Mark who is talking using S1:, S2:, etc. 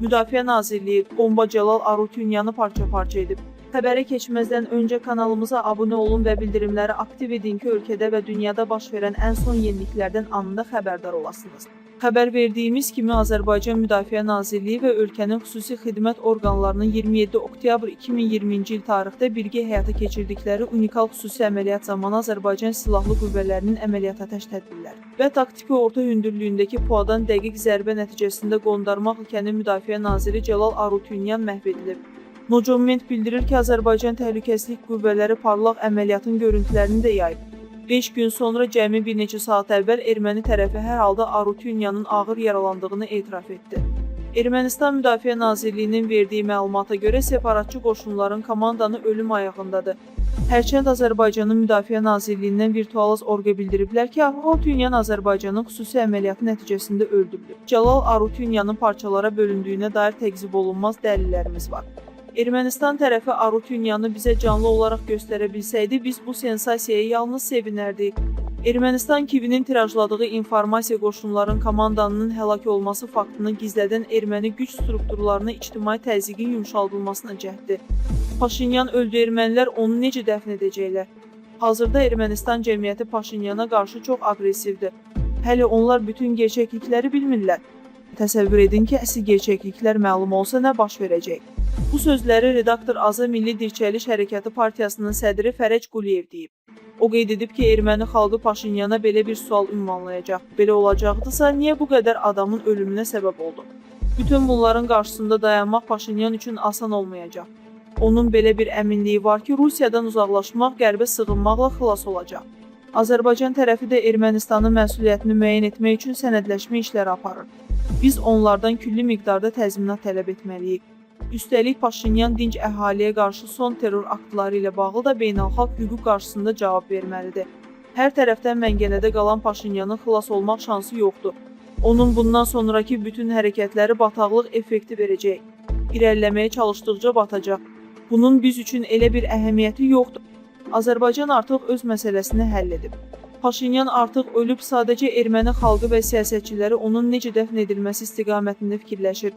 S1: Müdafiə Nazirliyi bomba Cəlal Arutyunyanı parça-parça edib. Xəbərə keçməzdən öncə kanalımıza abunə olun və bildirimləri aktiv edin ki, ölkədə və dünyada baş verən ən son yeniliklərdən anında xəbərdar olasınız. Xəbər verdiyimiz kimi Azərbaycan Müdafiə Nazirliyi və ölkənin xüsusi xidmət orqanlarının 27 oktyabr 2020-ci il tarixdə birgə həyata keçirdikləri unikal xüsusi əməliyyat zamanı Azərbaycan Silahlı Qüvvələrinin əməliyyat atəş tədbirləri və taktiki orta hündürlüyündəki puadan dəqiq zərbə nəticəsində Qondarma ölkənin Müdafiə naziri Cəlal Arutyunyan məhv edilib. Nocoment bildirir ki, Azərbaycan Təhlükəsizlik Qüvvələri parlaq əməliyyatın görüntülərini də yayıb. 5 gün sonra cəmi bir neçə saat əvvəl erməni tərəfi hər halda Arutyunyanın ağır yaralandığını etiraf etdi. Ermənistan Müdafiə Nazirliyinin verdiyi məlumata görə separatçı qoşunların komandanı ölüm ayağındadır. Hərçənd Azərbaycanın Müdafiə Nazirliyindən virtual orqa bildiriblər ki, Arutyunyan Azərbaycanın xüsusi əməliyyatı nəticəsində öldürülüb. Cəlal Arutyunyanın parçalara bölündüyünə dair təqzib olunmaz dəlillərimiz var. Ermənistan tərəfi Arutyunyanı bizə canlı olaraq göstərə bilsəydi, biz bu sensasiyaya yalnız sevinərdik. Ermənistan Kivinin tirajladığı informasiya qoşunların komandanının həlak olması faktını gizlədən erməni güc strukturlarına ictimai təzyiqin yumşaldılmasına cəhddir. Paşinyan öldü ermənilər onu necə dəfn edəcəklər? Hazırda Ermənistan cəmiyyəti Paşinyana qarşı çox aqressivdir. Hələ onlar bütün gerçəklikləri bilmirlər. Təsəvvür edin ki, əsl gerçəkliklər məlum olsa nə baş verəcək? Bu sözləri redaktor Aza Milli Dirçəliş Hərəkatı Partiyasının sədri Fərəc Quliyev deyib. O qeyd edib ki, erməni xalqı Paşinyana belə bir sual ünvanlayacaq. Belə olacaqdısa, niyə bu qədər adamın ölümünə səbəb oldu? Bütün bunların qarşısında dayanmaq Paşinyan üçün asan olmayacaq. Onun belə bir əminliyi var ki, Rusiyadan uzaqlaşmaq, qərbə sığınmaqla xilas olacaq. Azərbaycan tərəfi də Ermənistanın məsuliyyətini müəyyən etmək üçün sənədləşmə işləri aparır. Biz onlardan külli miqdarda təzminat tələb etməliyik. Üstəlik Paşinyan dinc əhaliyə qarşı son terror aktları ilə bağlı da beynəlxalq hüquq qarşısında cavab verməlidir. Hər tərəfdən məngənədə qalan Paşinyanın xilas olmaq şansı yoxdur. Onun bundan sonraki bütün hərəkətləri bataqlıq effekti verəcək. İrəliləməyə çalışdıqca batacaq. Bunun biz üçün elə bir əhəmiyyəti yoxdur. Azərbaycan artıq öz məsələsini həll edib. Paşinyan artıq ölüb, sadəcə erməni xalqı və siyasətçiləri onun necə dəfn edilməsi istiqamətində fikirləşir.